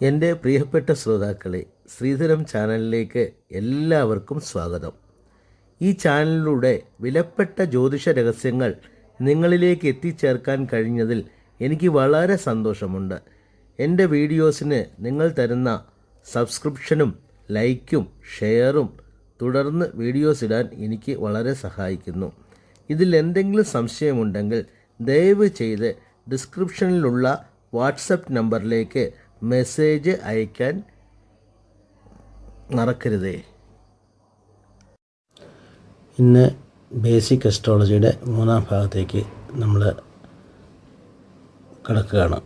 എന്റെ പ്രിയപ്പെട്ട ശ്രോതാക്കളെ ശ്രീധരം ചാനലിലേക്ക് എല്ലാവർക്കും സ്വാഗതം. ഈ ചാനലിലൂടെ വിലപ്പെട്ട ജ്യോതിഷ രഹസ്യങ്ങൾ നിങ്ങളിലേക്ക് എത്തിച്ചേർക്കാൻ കഴിഞ്ഞതിൽ എനിക്ക് വളരെ സന്തോഷമുണ്ട്. എന്റെ വീഡിയോസിന് നിങ്ങൾ തരുന്ന സബ്സ്ക്രിപ്ഷനും ലൈക്കും ഷെയറും തുടർന്ന് വീഡിയോസ് ഇടാൻ എനിക്ക് വളരെ സഹായിക്കുന്നു. ഇതിൽ എന്തെങ്കിലും സംശയമുണ്ടെങ്കിൽ ദയവ് ചെയ്ത് ഡിസ്ക്രിപ്ഷനിലുള്ള വാട്സപ്പ് നമ്പറിലേക്ക് മെസ്സേജ് അയക്കാൻ മറക്കരുതേ. ഇന്ന് ബേസിക് അസ്ട്രോളജിയുടെ മൂന്നാം ഭാഗത്തേക്ക് നമ്മൾ കിടക്കുകയാണ്.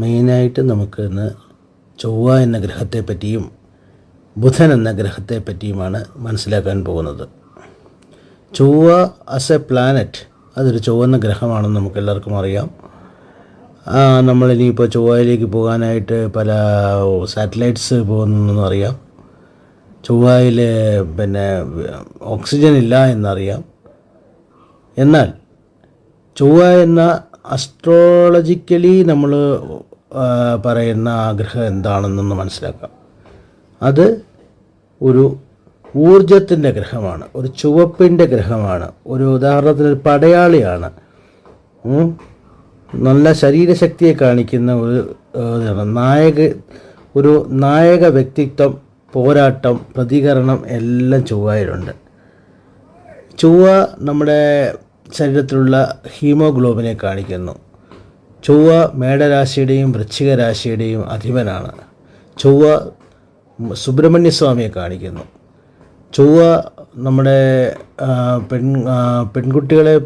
മെയിനായിട്ട് നമുക്ക് ഇന്ന് ചൊവ്വ എന്ന ഗ്രഹത്തെ പറ്റിയും ബുധൻ എന്ന ഗ്രഹത്തെ പറ്റിയുമാണ് മനസ്സിലാക്കാൻ പോകുന്നത്. ചൊവ്വ ആസ് എ പ്ലാനറ്റ് അതൊരു ചൊവ്വെന്ന ഗ്രഹമാണെന്ന് നമുക്കെല്ലാവർക്കും അറിയാം. ആ, നമ്മളിനിയിപ്പോൾ ചൊവ്വയിലേക്ക് പോകാനായിട്ട് പല സാറ്റലൈറ്റ്സ് പോകുന്നതെന്ന് അറിയാം. ചൊവ്വയിൽ പിന്നെ ഓക്സിജൻ ഇല്ല എന്നറിയാം. എന്നാൽ ചൊവ്വ എന്ന അസ്ട്രോളജിക്കലി നമ്മൾ പറയുന്ന ആഗ്രഹം എന്താണെന്നൊന്ന് മനസ്സിലാക്കാം. അത് ഒരു ഊർജത്തിന്റെ ഗ്രഹമാണ് ഒരു ചുവപ്പിന്റെ ഗ്രഹമാണ് ഒരു ഉദാഹരണത്തിന് ഒരു പടയാളിയാണ്. നല്ല ശരീരശക്തിയെ കാണിക്കുന്ന ഒരു. നായക ഒരു നായക വ്യക്തിത്വം പോരാട്ടം പ്രതികരണം എല്ലാം ചൊവ്വയിലുണ്ട്. ചൊവ്വ നമ്മുടെ ശരീരത്തിലുള്ള ഹീമോഗ്ലോബിനെ കാണിക്കുന്നു. ചൊവ്വ മേടരാശിയുടെയും വൃശ്ചിക രാശിയുടെയും അധിപനാണ്. ചൊവ്വ സുബ്രഹ്മണ്യസ്വാമിയെ കാണിക്കുന്നു. ചൊവ്വ നമ്മുടെ പെൺ പെൺകുട്ടികളെ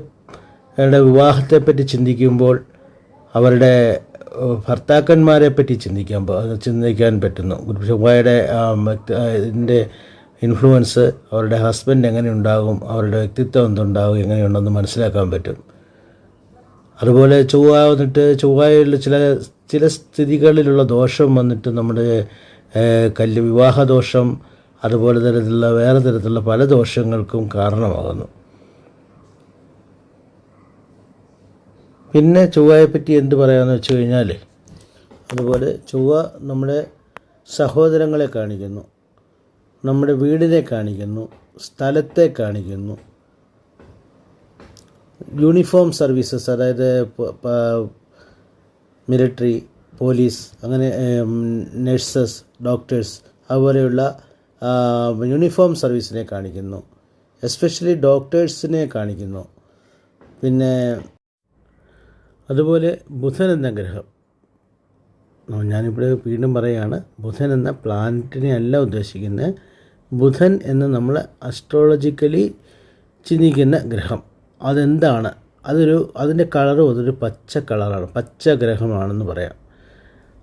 വിവാഹത്തെപ്പറ്റി ചിന്തിക്കുമ്പോൾ അവരുടെ ഭർത്താക്കന്മാരെ പറ്റി ചിന്തിക്കാൻ ചിന്തിക്കാൻ പറ്റുന്നു. ചൊവ്വയുടെ ഇതിന്റെ ഇൻഫ്ലുവൻസ് അവരുടെ ഹസ്ബൻഡ് എങ്ങനെ ഉണ്ടാകും അവരുടെ വ്യക്തിത്വം എന്തുണ്ടാകും എങ്ങനെയുണ്ടെന്ന് മനസ്സിലാക്കാൻ പറ്റും. അതുപോലെ ചൊവ്വ വന്നിട്ട് ചൊവ്വയിൽ ചില ചില സ്ഥിതികളിലുള്ള ദോഷം വന്നിട്ട് നമ്മുടെ കല്ല് വിവാഹ ദോഷം അതുപോലെ തരത്തിലുള്ള വേറെ തരത്തിലുള്ള പല ദോഷങ്ങൾക്കും കാരണമാകുന്നു. പിന്നെ ചൊവ്വയെപ്പറ്റി എന്ത് പറയാമെന്ന് വെച്ച് കഴിഞ്ഞാൽ അതുപോലെ ചൊവ്വ നമ്മുടെ സഹോദരങ്ങളെ കാണിക്കുന്നു നമ്മുടെ വീടിനെ കാണിക്കുന്നു സ്ഥലത്തെ കാണിക്കുന്നു. യൂണിഫോം സർവീസസ് അതായത് മിലിറ്ററി പോലീസ് അങ്ങനെ നഴ്സസ് ഡോക്ടേഴ്സ് അതുപോലെയുള്ള യൂണിഫോം സർവീസിനെ കാണിക്കുന്നു. എസ്പെഷ്യലി ഡോക്ടേഴ്സിനെ കാണിക്കുന്നു. പിന്നെ അതുപോലെ ബുധൻ എന്ന ഗ്രഹം. ഞാനിവിടെ വീണ്ടും പറയുകയാണ് ബുധൻ എന്ന പ്ലാനറ്റിനെ അല്ല ഉദ്ദേശിക്കുന്നത് ബുധൻ എന്ന് നമ്മൾ അസ്ട്രോളജിക്കലി ചിന്തിക്കുന്ന ഗ്രഹം. അതെന്താണ്? അതൊരു അതിന്റെ കളറും അതൊരു പച്ച കളറാണ് പച്ച ഗ്രഹമാണെന്ന് പറയാം.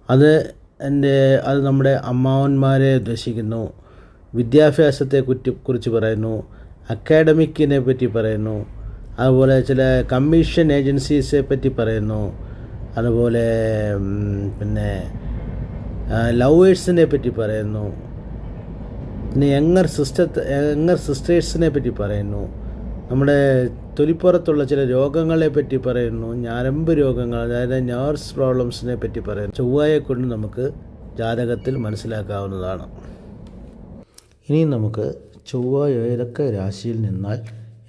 അത് എന്റെ അത് നമ്മുടെ അമ്മാവന്മാരെ ഉദ്ദേശിക്കുന്നു. വിദ്യാഭ്യാസത്തെ കുറ്റി കുറിച്ച് പറയുന്നു. അക്കാഡമിക്കിനെ പറ്റി പറയുന്നു. അതുപോലെ ചില കമ്മീഷൻ ഏജൻസീസെ പറ്റി പറയുന്നു. അതുപോലെ പിന്നെ ലവേഴ്സിനെ പറ്റി പറയുന്നു. പിന്നെ യങ്ങർ സിസ്റ്റർ യങ്ങർ സിസ്റ്റേഴ്സിനെ പറ്റി പറയുന്നു. നമ്മുടെ തൊലിപ്പുറത്തുള്ള ചില രോഗങ്ങളെ പറ്റി പറയുന്നു. ഞരമ്പ് രോഗങ്ങൾ അതായത് നേഴ്സ് പ്രോബ്ലംസിനെ പറ്റി പറയുന്നു. ചൊവ്വയെ കൊണ്ട് നമുക്ക് ജാതകത്തിൽ മനസ്സിലാക്കാവുന്നതാണ്. ഇനി നമുക്ക് ചൊവ്വ ഏതൊക്കെ രാശിയിൽ നിന്നാൽ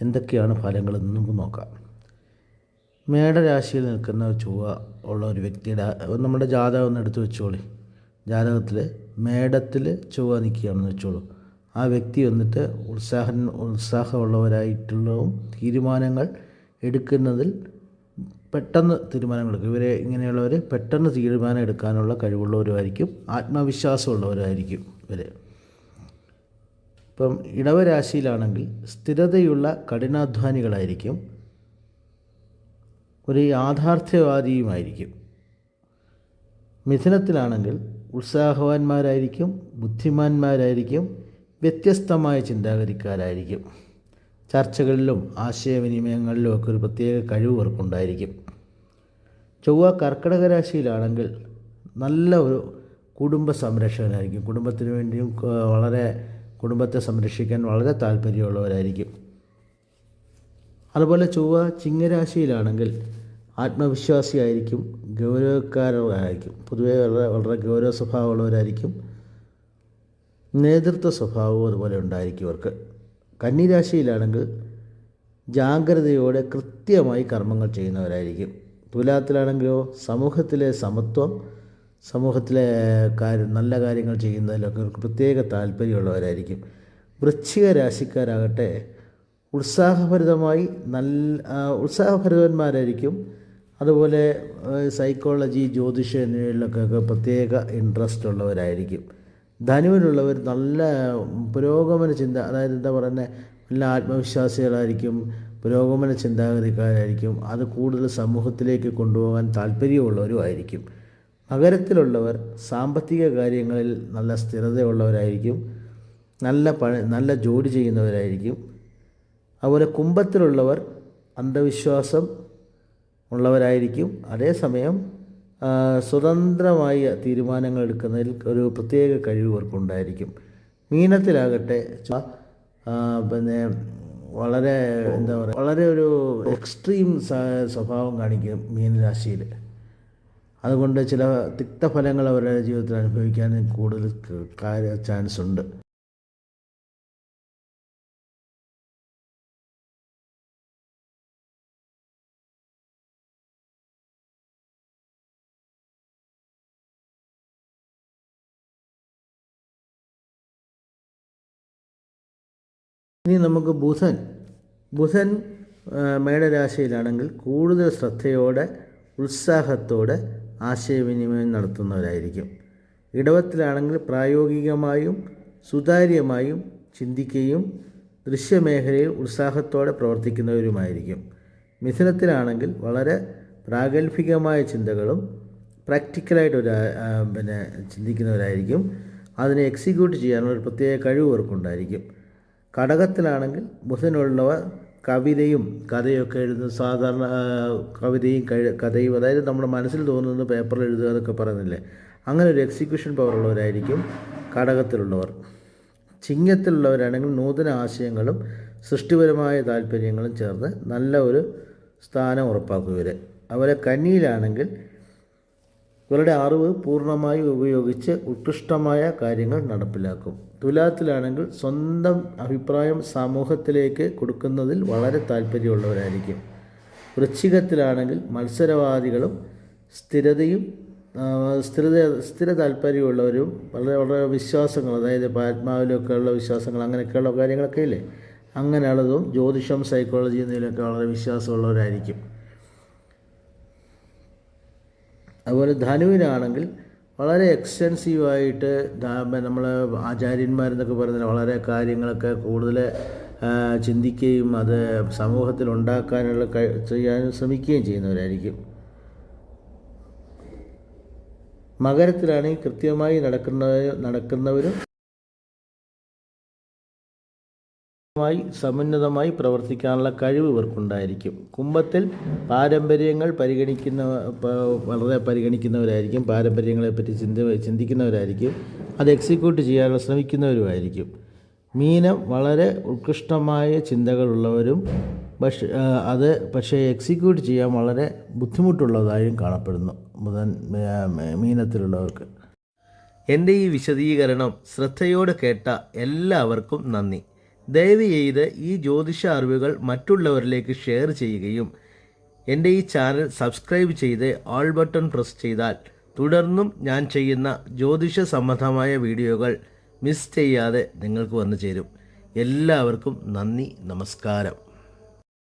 എന്തൊക്കെയാണ് ഫലങ്ങളെന്ന് നമുക്ക് നോക്കാം. മേടരാശിയിൽ നിൽക്കുന്ന ചുവ ചൊവ്വ ഉള്ള ഒരു വ്യക്തിയുടെ നമ്മുടെ ജാതകം ഒന്ന് എടുത്തു വെച്ചോളി. ജാതകത്തിൽ മേടത്തിൽ ചൊവ്വ നിൽക്കുകയാണെന്ന് വെച്ചോളൂ. ആ വ്യക്തി വന്നിട്ട് ഉത്സാഹ ഉത്സാഹമുള്ളവരായിട്ടുള്ളതും തീരുമാനങ്ങൾ എടുക്കുന്നതിൽ പെട്ടെന്ന് തീരുമാനങ്ങൾ എടുക്കും. ഇവരെ ഇങ്ങനെയുള്ളവർ പെട്ടെന്ന് തീരുമാനം എടുക്കാനുള്ള കഴിവുള്ളവരുമായിരിക്കും ആത്മവിശ്വാസമുള്ളവരായിരിക്കും ഇവർ ഇപ്പം ഇടവരാശിയിലാണെങ്കിൽ സ്ഥിരതയുള്ള കഠിനാധ്വാനികളായിരിക്കും. ഒരു യാഥാർത്ഥ്യവാദിയുമായിരിക്കും. മിഥുനത്തിലാണെങ്കിൽ ഉത്സാഹവാന്മാരായിരിക്കും ബുദ്ധിമാന്മാരായിരിക്കും വ്യത്യസ്തമായ ചിന്താഗതിക്കാരായിരിക്കും. ചർച്ചകളിലും ആശയവിനിമയങ്ങളിലും ഒക്കെ ഒരു പ്രത്യേക കഴിവ് അവർക്കുണ്ടായിരിക്കും ചൊവ്വ കർക്കിടക രാശിയിലാണെങ്കിൽ നല്ല ഒരു കുടുംബ സംരക്ഷകനായിരിക്കും. കുടുംബത്തിന് വേണ്ടിയും വളരെ കുടുംബത്തെ സംരക്ഷിക്കാൻ വളരെ താല്പര്യമുള്ളവരായിരിക്കും. അതുപോലെ ചൊവ്വ ചിങ്ങരാശിയിലാണെങ്കിൽ ആത്മവിശ്വാസിയായിരിക്കും ഗൗരവക്കാരായിരിക്കും പൊതുവേ വളരെ വളരെ ഗൗരവ സ്വഭാവമുള്ളവരായിരിക്കും നേതൃത്വ സ്വഭാവവും അതുപോലെ ഉണ്ടായിരിക്കും ഇവർക്ക്. കന്നിരാശിയിലാണെങ്കിൽ ജാഗ്രതയോടെ കൃത്യമായി കർമ്മങ്ങൾ ചെയ്യുന്നവരായിരിക്കും. തുലാത്തിലാണെങ്കിലോ സമൂഹത്തിലെ സമത്വം സമൂഹത്തിലെ കാര്യം നല്ല കാര്യങ്ങൾ ചെയ്യുന്നതിലൊക്കെ അവർക്ക് പ്രത്യേക താല്പര്യമുള്ളവരായിരിക്കും. വൃശ്ചിക രാശിക്കാരാകട്ടെ ഉത്സാഹഭരിതമായി നല്ല ഉത്സാഹഭരിതന്മാരായിരിക്കും. അതുപോലെ സൈക്കോളജി ജ്യോതിഷം എന്നിവയിലൊക്കെ പ്രത്യേക ഇൻട്രസ്റ്റ് ഉള്ളവരായിരിക്കും. ധനുവിലുള്ളവർ നല്ല പുരോഗമന ചിന്ത അതായത് എന്താ പറയുന്നത് നല്ല ആത്മവിശ്വാസികളായിരിക്കും പുരോഗമന ചിന്താഗതിക്കാരായിരിക്കും. അത് കൂടുതൽ സമൂഹത്തിലേക്ക് കൊണ്ടുപോകാൻ താല്പര്യമുള്ളവരുമായിരിക്കും. നഗരത്തിലുള്ളവർ സാമ്പത്തിക കാര്യങ്ങളിൽ നല്ല സ്ഥിരതയുള്ളവരായിരിക്കും. നല്ല പണി നല്ല ജോലി ചെയ്യുന്നവരായിരിക്കും. അതുപോലെ കുംഭത്തിലുള്ളവർ അന്ധവിശ്വാസം ഉള്ളവരായിരിക്കും. അതേസമയം സ്വതന്ത്രമായ തീരുമാനങ്ങൾ എടുക്കുന്നതിൽ ഒരു പ്രത്യേക കഴിവ് ഇവർക്കുണ്ടായിരിക്കും മീനത്തിലാകട്ടെ പിന്നെ വളരെ എന്താ പറയുക വളരെ ഒരു എക്സ്ട്രീം സ്വഭാവം കാണിക്കും മീനരാശിയിൽ അതുകൊണ്ട് ചില തിക്തഫലങ്ങൾ അവരുടെ ജീവിതത്തിൽ അനുഭവിക്കാൻ കൂടുതൽ കാര്യ ചാൻസ് ഉണ്ട്. ഇനി നമുക്ക് ബുധൻ. ബുധൻ മേടരാശിയിലാണെങ്കിൽ കൂടുതൽ ശ്രദ്ധയോടെ ഉത്സാഹത്തോടെ ആശയവിനിമയം നടത്തുന്നവരായിരിക്കും. ഇടവത്തിലാണെങ്കിൽ പ്രായോഗികമായും സുതാര്യമായും ചിന്തിക്കുകയും ദൃശ്യമേഖലയിൽ ഉത്സാഹത്തോടെ പ്രവർത്തിക്കുന്നവരുമായിരിക്കും. മിഥുനത്തിലാണെങ്കിൽ വളരെ പ്രാഗൽഭികമായ ചിന്തകളും പ്രാക്ടിക്കലായിട്ട് ഒരു പിന്നെ ചിന്തിക്കുന്നവരായിരിക്കും. അതിനെ എക്സിക്യൂട്ട് ചെയ്യാനുള്ള ഒരു പ്രത്യേക കഴിവ് അവർക്കുണ്ടായിരിക്കും കടകത്തിലാണെങ്കിൽ ബുധനുള്ളവർ കവിതയും കഥയൊക്കെ എഴുതുന്ന സാധാരണ കവിതയും കഥയും അതായത് നമ്മുടെ മനസ്സിൽ തോന്നുന്നത് പേപ്പറിൽ എഴുതുക എന്നൊക്കെ പറയുന്നില്ലേ? അങ്ങനെ ഒരു എക്സിക്യൂഷൻ പവർ ഉള്ളവരായിരിക്കും കടകത്തിലുള്ളവർ. ചിങ്ങത്തിലുള്ളവരാണെങ്കിൽ നൂതന ആശയങ്ങളും സൃഷ്ടിപരമായ താല്പര്യങ്ങളും ചേർന്ന് നല്ല ഒരു സ്ഥാനം ഉറപ്പാക്കും ഇവർ അതുപോലെ കന്നിയിലാണെങ്കിൽ ഇവരുടെ അറിവ് പൂർണമായി ഉപയോഗിച്ച് ഉത്കൃഷ്ടമായ കാര്യങ്ങൾ നടപ്പിലാക്കും. തുലാത്തിലാണെങ്കിൽ സ്വന്തം അഭിപ്രായം സമൂഹത്തിലേക്ക് കൊടുക്കുന്നതിൽ വളരെ താല്പര്യമുള്ളവരായിരിക്കും. വൃശ്ചികത്തിലാണെങ്കിൽ മത്സരവാദികളും സ്ഥിരതയും സ്ഥിരത സ്ഥിര താല്പര്യമുള്ളവരും വളരെ വളരെ വിശ്വാസങ്ങൾ അതായത് ഇപ്പോൾ ആത്മാവിലൊക്കെയുള്ള വിശ്വാസങ്ങൾ അങ്ങനെയൊക്കെയുള്ള കാര്യങ്ങളൊക്കെ ഇല്ലേ? അങ്ങനെയുള്ളതും ജ്യോതിഷം സൈക്കോളജി എന്നിവയിലൊക്കെ വളരെ വിശ്വാസമുള്ളവരായിരിക്കും. അതുപോലെ ധനുവിനാണെങ്കിൽ വളരെ എക്സ്റ്റെൻസീവായിട്ട് നമ്മൾ ആചാര്യന്മാരെന്നൊക്കെ പറയുന്നത് വളരെ കാര്യങ്ങളൊക്കെ കൂടുതൽ ചിന്തിക്കുകയും അത് സമൂഹത്തിൽ ഉണ്ടാക്കാനുള്ള ചെയ്യാൻ ശ്രമിക്കുകയും ചെയ്യുന്നവരായിരിക്കും. മകരത്തിലാണെങ്കിൽ കൃത്യമായി നടക്കുന്ന നടക്കുന്നവരും മായി സമുന്നതമായി പ്രവർത്തിക്കാനുള്ള കഴിവ് ഇവർക്കുണ്ടായിരിക്കും. കുംഭത്തിൽ പാരമ്പര്യങ്ങൾ പരിഗണിക്കുന്ന വളരെ പരിഗണിക്കുന്നവരായിരിക്കും പാരമ്പര്യങ്ങളെപ്പറ്റി ചിന്ത ചിന്തിക്കുന്നവരായിരിക്കും അത് എക്സിക്യൂട്ട് ചെയ്യാനുള്ള ശ്രമിക്കുന്നവരുമായിരിക്കും. മീനം വളരെ ഉത്കൃഷ്ടമായ ചിന്തകളുള്ളവരും പക്ഷേ അത് പക്ഷേ എക്സിക്യൂട്ട് ചെയ്യാൻ വളരെ ബുദ്ധിമുട്ടുള്ളതായും കാണപ്പെടുന്നു ബുധൻ മീനത്തിലുള്ളവർക്ക്. എന്റെ ഈ വിശദീകരണം ശ്രദ്ധയോടെ കേട്ട എല്ലാവർക്കും നന്ദി. ദയവ് ചെയ്ത് ഈ ജ്യോതിഷ അറിവുകൾ മറ്റുള്ളവരിലേക്ക് ഷെയർ ചെയ്യുകയും എന്റെ ഈ ചാനൽ സബ്സ്ക്രൈബ് ചെയ്ത് ഓൾ ബട്ടൺ പ്രസ് ചെയ്താൽ തുടർന്നും ഞാൻ ചെയ്യുന്ന ജ്യോതിഷ സംബന്ധമായ വീഡിയോകൾ മിസ് ചെയ്യാതെ നിങ്ങൾക്ക് വന്നു ചേരും. എല്ലാവർക്കും നന്ദി നമസ്കാരം.